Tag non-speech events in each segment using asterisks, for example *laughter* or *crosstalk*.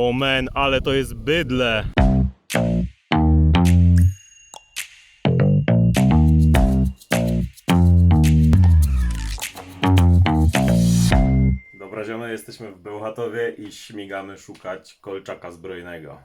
O men, ale to jest bydle. Dobra ziomy, jesteśmy w Bełchatowie i śmigamy szukać kolczaka zbrojnego.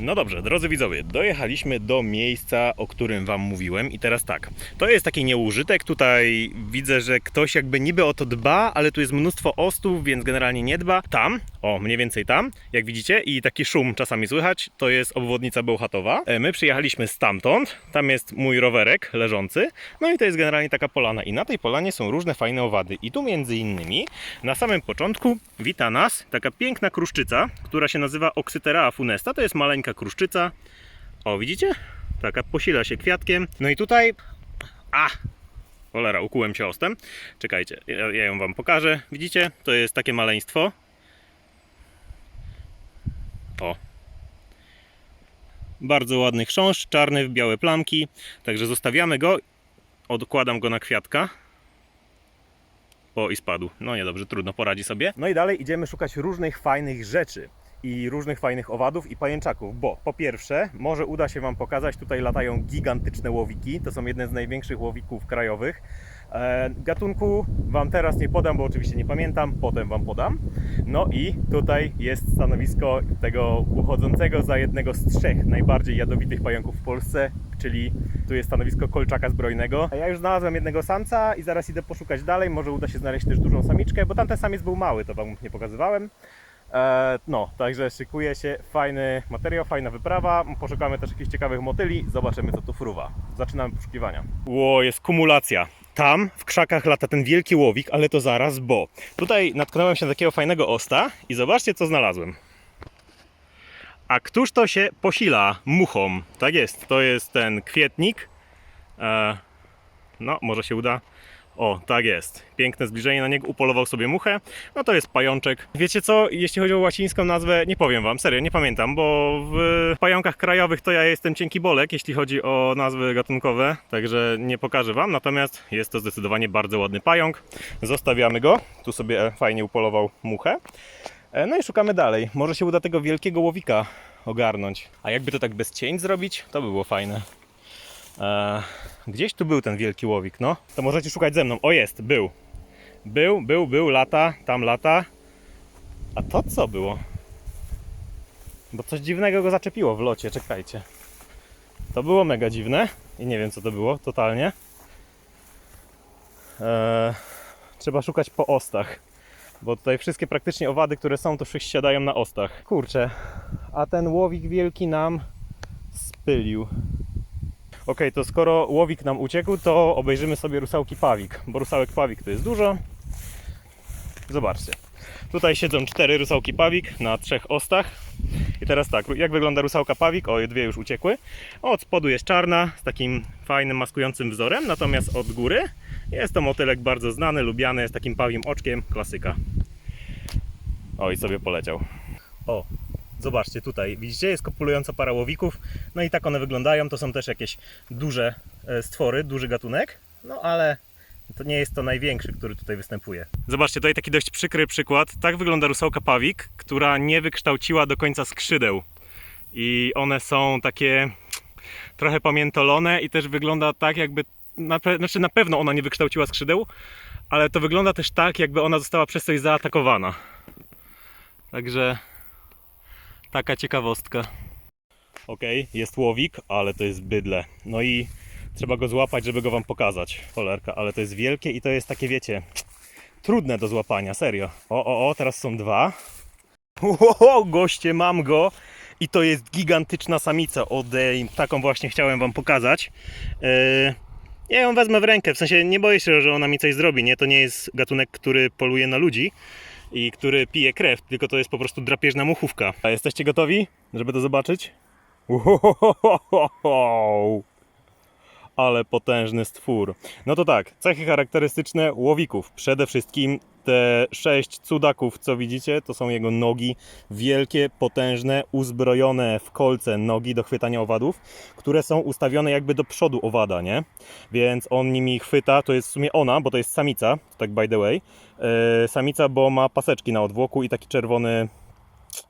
No dobrze, drodzy widzowie, dojechaliśmy do miejsca, o którym Wam mówiłem i teraz tak, to jest taki nieużytek, tutaj widzę, że ktoś jakby niby o to dba, ale tu jest mnóstwo ostów, więc generalnie nie dba. Tam, o mniej więcej tam, jak widzicie i taki szum czasami słychać, to jest obwodnica Bełchatowa. E, My przyjechaliśmy stamtąd, tam jest mój rowerek leżący, no i to jest generalnie taka polana i na tej polanie są różne fajne owady i tu między innymi na samym początku wita nas taka piękna kruszczyca, która się nazywa Oxyteraa funesta, to jest maleńka kruszczyca. O, widzicie? Taka posila się kwiatkiem. No i tutaj... A! Cholera, ukułem się ostem. Czekajcie, ja, ja ją wam pokażę. Widzicie? To jest takie maleństwo. O. Bardzo ładny chrząszcz, czarny w białe plamki. Także zostawiamy go. Odkładam go na kwiatka. O, i spadł. No niedobrze, trudno, poradzi sobie. No i dalej idziemy szukać różnych fajnych rzeczy i różnych fajnych owadów i pajęczaków, bo po pierwsze, może uda się Wam pokazać, tutaj latają gigantyczne łowiki, to są jedne z największych łowików krajowych. E, gatunku Wam teraz nie podam, bo oczywiście nie pamiętam, potem Wam podam. No i tutaj jest stanowisko tego uchodzącego za jednego z trzech najbardziej jadowitych pająków w Polsce, czyli tu jest stanowisko kolczaka zbrojnego. A ja już znalazłem jednego samca i zaraz idę poszukać dalej, może uda się znaleźć też dużą samiczkę, bo tamten samiec był mały, to Wam nie pokazywałem. E, no, także szykuje się fajny materiał, fajna wyprawa. Poszukamy też jakichś ciekawych motyli, zobaczymy co tu fruwa. Zaczynamy poszukiwania. Ło, jest kumulacja. Tam w krzakach lata ten wielki łowik, ale to zaraz, bo tutaj natknąłem się na takiego fajnego osta i zobaczcie co znalazłem. A któż to się posila muchą? Tak jest, to jest ten kwietnik. E, no, może się uda. O, tak jest. Piękne zbliżenie na niego. Upolował sobie muchę. No to jest pajączek. Wiecie co? Jeśli chodzi o łacińską nazwę, nie powiem wam, serio, nie pamiętam, bo w pająkach krajowych to ja jestem cienki bolek, jeśli chodzi o nazwy gatunkowe, także nie pokażę wam. Natomiast jest to zdecydowanie bardzo ładny pająk. Zostawiamy go. Tu sobie fajnie upolował muchę. E, No i szukamy dalej. Może się uda tego wielkiego łowika ogarnąć. A jakby to tak bez cień zrobić, to by było fajne. Eee, gdzieś tu był ten wielki łowik, no. To możecie szukać ze mną. O, jest, był. Był, był, był, lata, tam lata. A to co było? Bo coś dziwnego go zaczepiło w locie, czekajcie. To było mega dziwne i nie wiem co to było, totalnie. Eee, trzeba szukać po ostach. Bo tutaj wszystkie praktycznie owady, które są, to wszyscy siadają na ostach. Kurczę, a ten łowik wielki nam spylił. Okej, to skoro łowik nam uciekł, to obejrzymy sobie rusałki pawik, bo rusałek pawik to jest dużo. Zobaczcie. Tutaj siedzą cztery rusałki pawik na trzech ostach. I teraz tak, jak wygląda rusałka pawik? O, dwie już uciekły. Od spodu jest czarna, z takim fajnym, maskującym wzorem, natomiast od góry jest to motylek bardzo znany, lubiany, z takim pawim oczkiem, klasyka. O, i sobie poleciał. O, Zobaczcie tutaj, widzicie, jest kopulująca para łowików. No i tak one wyglądają. To są też jakieś duże e, stwory, duży gatunek. No ale to nie jest to największy, który tutaj występuje. Zobaczcie, tutaj taki dość przykry przykład. Tak wygląda rusałka pawik, która nie wykształciła do końca skrzydeł. I one są takie trochę pamiętolone i też wygląda tak jakby, na, znaczy na pewno ona nie wykształciła skrzydeł, ale to wygląda też tak jakby ona została przez coś zaatakowana. Także Taka ciekawostka. Okej, jest łowik, ale to jest bydle. No i trzeba go złapać, żeby go wam pokazać. Cholerka, ale to jest wielkie i to jest takie, wiecie, trudne do złapania, serio. O, o, o, teraz są dwa. O, goście, mam go. I to jest gigantyczna samica. Odej, taką właśnie chciałem wam pokazać. Yy, ja ją wezmę w rękę, w sensie nie boję się, że ona mi coś zrobi, nie? To nie jest gatunek, który poluje na ludzi i który pije krew, tylko to jest po prostu drapieżna muchówka. A jesteście gotowi, żeby to zobaczyć? Uhohohoho! Ale potężny stwór. No to tak, cechy charakterystyczne łowików. Przede wszystkim Te sześć cudaków, co widzicie, to są jego nogi. Wielkie, potężne, uzbrojone w kolce nogi do chwytania owadów, które są ustawione jakby do przodu owada, nie? Więc on nimi chwyta, to jest w sumie ona, bo to jest samica, tak by the way. E, samica, bo ma paseczki na odwłoku i taki czerwony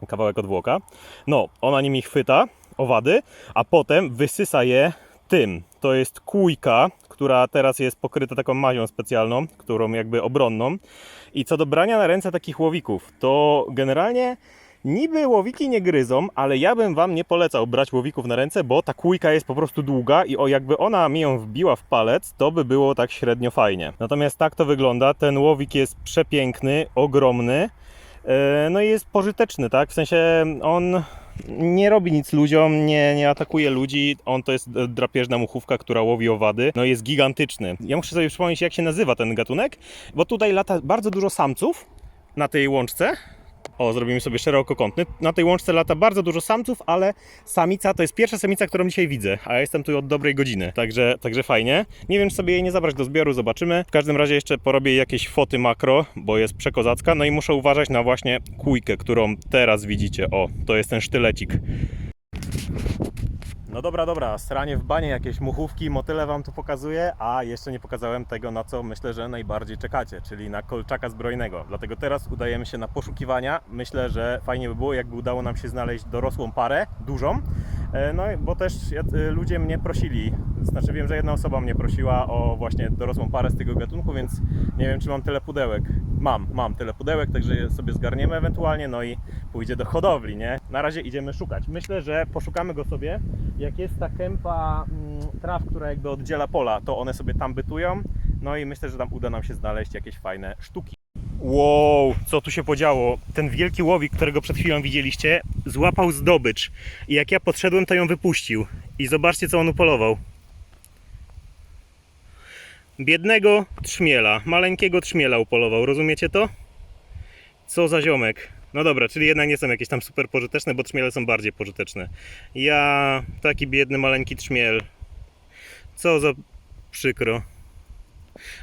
kawałek odwłoka. No, ona nimi chwyta owady, a potem wysysa je tym. To jest kujka, która teraz jest pokryta taką mazią specjalną, którą jakby obronną. I co do brania na ręce takich łowików, to generalnie niby łowiki nie gryzą, ale ja bym wam nie polecał brać łowików na ręce, bo ta kujka jest po prostu długa i o jakby ona mi ją wbiła w palec, to by było tak średnio fajnie. Natomiast tak to wygląda. Ten łowik jest przepiękny, ogromny. E, No i jest pożyteczny, tak? W sensie on nie robi nic ludziom, nie, nie atakuje ludzi. On to jest drapieżna muchówka, która łowi owady. No jest gigantyczny. Ja muszę sobie przypomnieć, jak się nazywa ten gatunek, bo tutaj lata bardzo dużo samców na tej łączce. O, zrobimy sobie szerokokątny. Na tej łączce lata bardzo dużo samców, ale samica to jest pierwsza samica, którą dzisiaj widzę, a ja jestem tu od dobrej godziny, także, także fajnie. Nie wiem, czy sobie jej nie zabrać do zbioru, zobaczymy. W każdym razie jeszcze porobię jakieś foty makro, bo jest przekozacka. No i muszę uważać na właśnie kujkę, którą teraz widzicie. O, to jest ten sztylecik. No dobra, dobra, sranie w banie, jakieś muchówki, motyle wam tu pokazuję, a jeszcze nie pokazałem tego, na co myślę, że najbardziej czekacie, czyli na kolczaka zbrojnego. Dlatego teraz udajemy się na poszukiwania. Myślę, że fajnie by było, jakby udało nam się znaleźć dorosłą parę, dużą. E, No, bo też jacy ludzie mnie prosili, znaczy wiem, że jedna osoba mnie prosiła o właśnie dorosłą parę z tego gatunku, więc nie wiem, czy mam tyle pudełek. Mam, mam tyle pudełek, także je sobie zgarniemy ewentualnie, no i pójdzie do hodowli, nie? Na razie idziemy szukać. Myślę, że poszukamy go sobie. Jak jest ta kępa mm, traw, która jakby oddziela pola, to one sobie tam bytują. No i myślę, że tam uda nam się znaleźć jakieś fajne sztuki. Wow, co tu się podziało? Ten wielki łowik, którego przed chwilą widzieliście, złapał zdobycz. I jak ja podszedłem, to ją wypuścił. I zobaczcie, co on upolował. Biednego trzmiela, maleńkiego trzmiela upolował, rozumiecie to? Co za ziomek. No dobra, czyli jednak nie są jakieś tam super pożyteczne, bo trzmiele są bardziej pożyteczne. Ja, taki biedny, maleńki trzmiel. Co za przykro.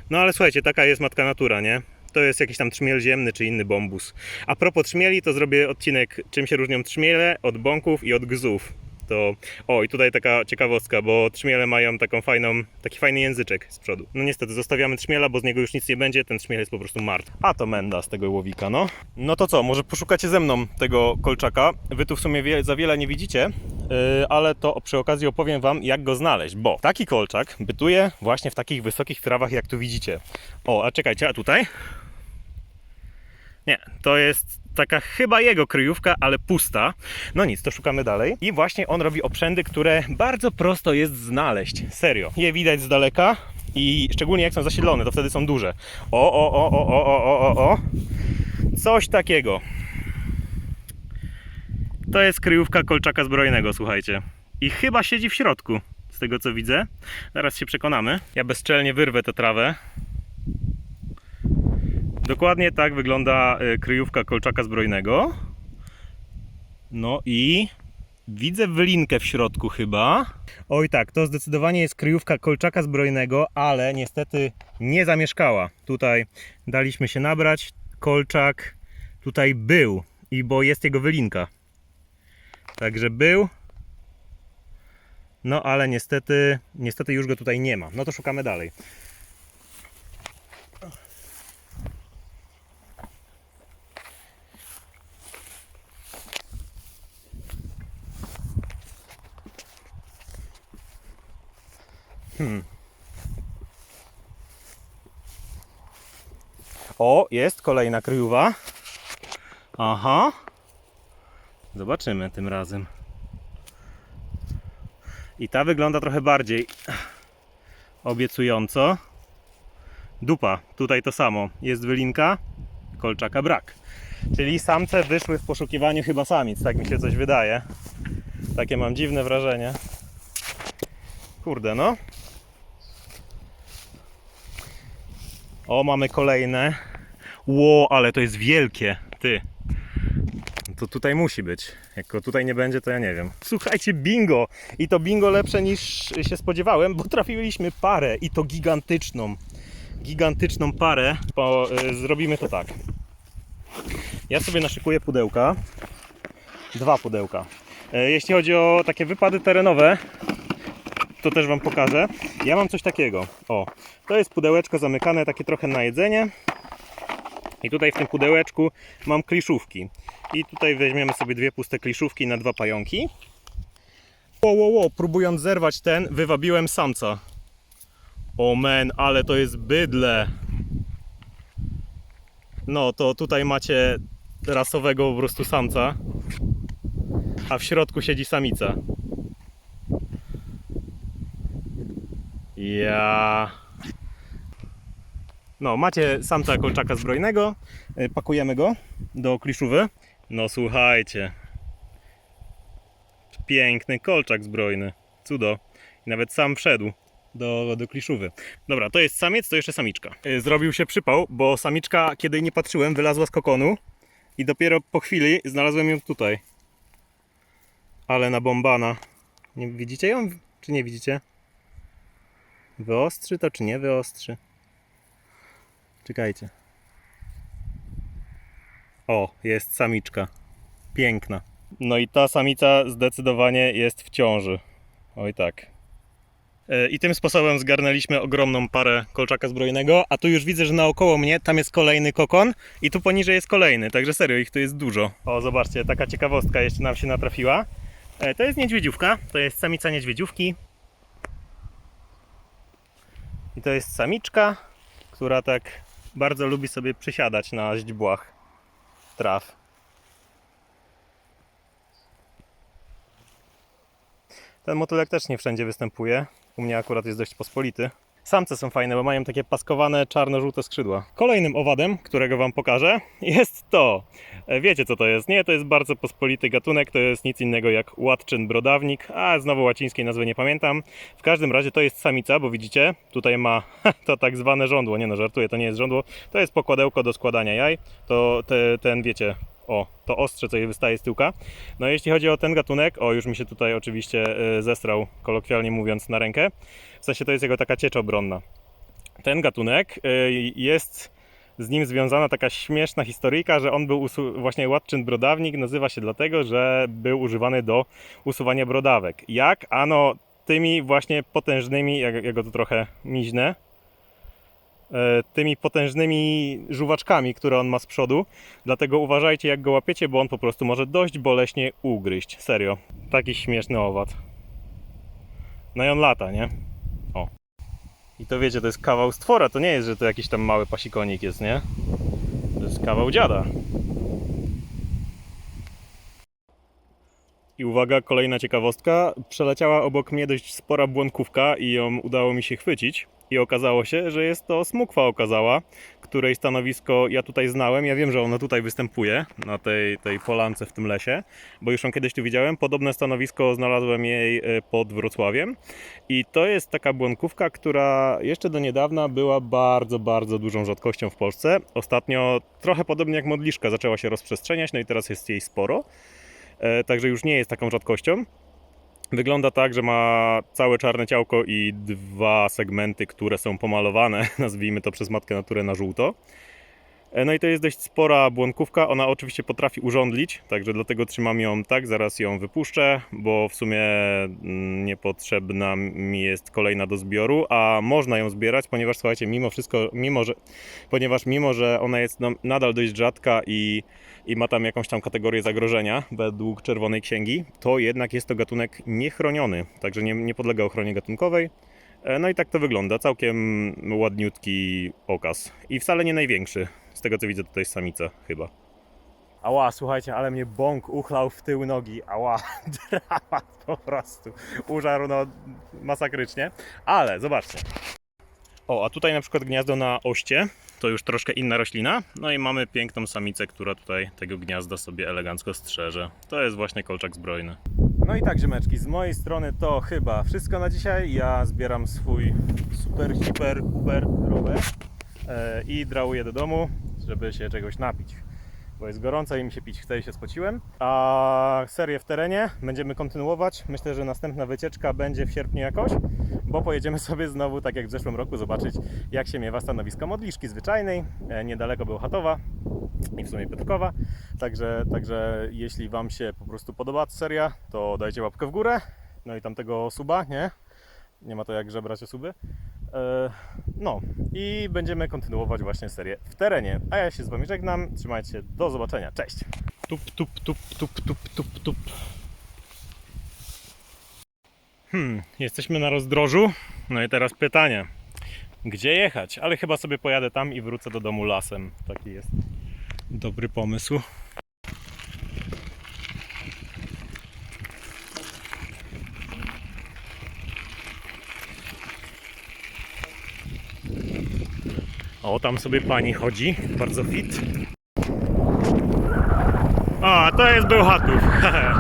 No ale słuchajcie, taka jest matka natura, nie? To jest jakiś tam trzmiel ziemny czy inny bombus. A propos trzmieli, to zrobię odcinek, czym się różnią trzmiele od bąków i od gzów. To, o i tutaj taka ciekawostka, bo trzmiele mają taką fajną, taki fajny języczek z przodu. No niestety, zostawiamy trzmiela, bo z niego już nic nie będzie, ten trzmiel jest po prostu martwy. A to menda z tego łowika, no. No to co, może poszukacie ze mną tego kolczaka. Wy tu w sumie wie, za wiele nie widzicie, yy, ale to przy okazji opowiem wam, jak go znaleźć, bo taki kolczak bytuje właśnie w takich wysokich trawach, jak tu widzicie. O, a czekajcie, a tutaj? Nie, to jest taka chyba jego kryjówka, ale pusta. No nic, to szukamy dalej. I właśnie on robi oprzędy, które bardzo prosto jest znaleźć. Serio. Je widać z daleka i szczególnie jak są zasiedlone, to wtedy są duże. O, o, o, o, o, o, o, o. Coś takiego. To jest kryjówka kolczaka zbrojnego, słuchajcie. I chyba siedzi w środku, z tego co widzę. Zaraz się przekonamy. Ja bezczelnie wyrwę tę trawę. Dokładnie tak wygląda y, kryjówka kolczaka zbrojnego. No i widzę wylinkę w środku chyba. Oj tak, to zdecydowanie jest kryjówka kolczaka zbrojnego, ale niestety nie zamieszkała. Tutaj daliśmy się nabrać. Kolczak tutaj był i bo jest jego wylinka. Także był. No ale niestety, niestety już go tutaj nie ma. No to szukamy dalej. O, jest kolejna kryjówa. Aha. Zobaczymy tym razem. I ta wygląda trochę bardziej obiecująco. Dupa, tutaj to samo. Jest wylinka, kolczaka brak. Czyli samce wyszły w poszukiwaniu chyba samic, tak mi się coś wydaje. Takie mam dziwne wrażenie. Kurde, no. O, mamy kolejne. Ło, ale to jest wielkie. Ty. To tutaj musi być. Jak go tutaj nie będzie, to ja nie wiem. Słuchajcie, bingo! I to bingo lepsze niż się spodziewałem, bo trafiliśmy parę i to gigantyczną. gigantyczną parę, bo y, zrobimy to tak. Ja sobie naszykuję pudełka. Dwa pudełka. E, Jeśli chodzi o takie wypady terenowe, to też Wam pokażę. Ja mam coś takiego. O, to jest pudełeczko zamykane, takie trochę na jedzenie. I tutaj w tym pudełeczku mam kliszówki. I tutaj weźmiemy sobie dwie puste kliszówki na dwa pająki. Ło, ło, ło, próbując zerwać ten, wywabiłem samca. O men, ale to jest bydle. No, to tutaj macie rasowego po prostu samca, a w środku siedzi samica. Ja. No, macie samca kolczaka zbrojnego. y, Pakujemy go do kliszówy. No słuchajcie. Piękny kolczak zbrojny. Cudo. I nawet sam wszedł do, do kliszówy. Dobra, to jest samiec, to jeszcze samiczka. Y, Zrobił się przypał, bo samiczka, kiedy nie patrzyłem, wylazła z kokonu i dopiero po chwili znalazłem ją tutaj. Ale na bombana. Nie widzicie ją? Czy nie widzicie? Wyostrzy to, czy nie wyostrzy? Czekajcie. O, jest samiczka. Piękna. No i ta samica zdecydowanie jest w ciąży. Oj tak. E, I tym sposobem zgarnęliśmy ogromną parę kolczaka zbrojnego, a tu już widzę, że naokoło mnie tam jest kolejny kokon i tu poniżej jest kolejny, także serio ich tu jest dużo. O, zobaczcie, taka ciekawostka jeszcze nam się natrafiła. E, To jest niedźwiedziówka, to jest samica niedźwiedziówki. I to jest samiczka, która tak bardzo lubi sobie przysiadać na źdźbłach traw. Ten motylek też nie wszędzie występuje. U mnie akurat jest dość pospolity. Samce są fajne, bo mają takie paskowane czarno-żółte skrzydła. Kolejnym owadem, którego Wam pokażę, *laughs* jest to. E, Wiecie co to jest, nie? To jest bardzo pospolity gatunek, to jest nic innego jak łatczyn brodawnik, a znowu łacińskiej nazwy nie pamiętam. W każdym razie to jest samica, bo widzicie, tutaj ma *laughs* to tak zwane żądło. Nie no, żartuję, to nie jest żądło. To jest pokładełko do składania jaj. To te, ten, wiecie, o, to ostrze, co jej wystaje z tyłka. No jeśli chodzi o ten gatunek, o już mi się tutaj oczywiście y, zesrał, kolokwialnie mówiąc, na rękę. W sensie to jest jego taka ciecz obronna. Ten gatunek y, jest z nim związana taka śmieszna historyjka, że on był właśnie łatczyn brodawnik, nazywa się dlatego, że był używany do usuwania brodawek. Jak? Ano tymi właśnie potężnymi, jak, go to trochę miźnę, tymi potężnymi żuwaczkami, które on ma z przodu. Dlatego uważajcie jak go łapiecie, bo on po prostu może dość boleśnie ugryźć. Serio. Taki śmieszny owad. No i on lata, nie? O. I to wiecie, to jest kawał stwora, to nie jest, że to jakiś tam mały pasikonik jest, nie? To jest kawał dziada. I uwaga, kolejna ciekawostka. Przeleciała obok mnie dość spora błąkówka i ją udało mi się chwycić. I okazało się, że jest to smukwa okazała, której stanowisko ja tutaj znałem. Ja wiem, że ona tutaj występuje, na tej, tej polance w tym lesie, bo już ją kiedyś tu widziałem. Podobne stanowisko znalazłem jej e, pod Wrocławiem. I to jest taka błąkówka, która jeszcze do niedawna była bardzo, bardzo dużą rzadkością w Polsce. Ostatnio, trochę podobnie jak modliszka, zaczęła się rozprzestrzeniać, no i teraz jest jej sporo. E, Także już nie jest taką rzadkością. Wygląda tak, że ma całe czarne ciałko i dwa segmenty, które są pomalowane, *laughs* nazwijmy to przez matkę naturę na żółto. E, No i to jest dość spora błąkówka. Ona oczywiście potrafi urządlić, także dlatego trzymam ją tak. Zaraz ją wypuszczę, bo w sumie mm, niepotrzebna mi jest kolejna do zbioru, a można ją zbierać, ponieważ słuchajcie, mimo wszystko, mimo że, ponieważ mimo, że ona jest no, nadal dość rzadka i, i ma tam jakąś tam kategorię zagrożenia według Czerwonej Księgi, to jednak jest to gatunek niechroniony, także nie, nie podlega ochronie gatunkowej. E, No i tak to wygląda, całkiem ładniutki okaz i wcale nie największy. Z tego co widzę tutaj jest samica chyba. Ała, słuchajcie, ale mnie bąk uchlał w tył nogi. Ała, *laughs* dramat po prostu. Użarł no masakrycznie. Ale zobaczcie. O, a tutaj na przykład gniazdo na oście. To już troszkę inna roślina. No i mamy piękną samicę, która tutaj tego gniazda sobie elegancko strzeże. To jest właśnie kolczak zbrojny. No i tak, ziemeczki, z mojej strony to chyba wszystko na dzisiaj. Ja zbieram swój super, super, uber rower e, i drałuję do domu, żeby się czegoś napić. Bo jest gorąco i mi się pić chce i się spociłem. A serię w terenie będziemy kontynuować. Myślę, że następna wycieczka będzie w sierpniu jakoś. Bo pojedziemy sobie znowu, tak jak w zeszłym roku, zobaczyć jak się miewa stanowisko modliszki zwyczajnej. E, Niedaleko Bełchatowa i w sumie Piotrkowa. Także, także jeśli Wam się po prostu podoba ta seria, to dajcie łapkę w górę. No i tamtego suba, nie? Nie ma to jak żebrać o suby. E, No i będziemy kontynuować właśnie serię w terenie. A ja się z Wami żegnam. Trzymajcie. Do zobaczenia. Cześć. Tup, tup, tup, tup, tup, tup, tup. Hmm, jesteśmy na rozdrożu. No i teraz pytanie. Gdzie jechać? Ale chyba sobie pojadę tam i wrócę do domu lasem. Taki jest dobry pomysł. O, tam sobie pani chodzi, bardzo fit. O, to jest Bełchatów. *laughs*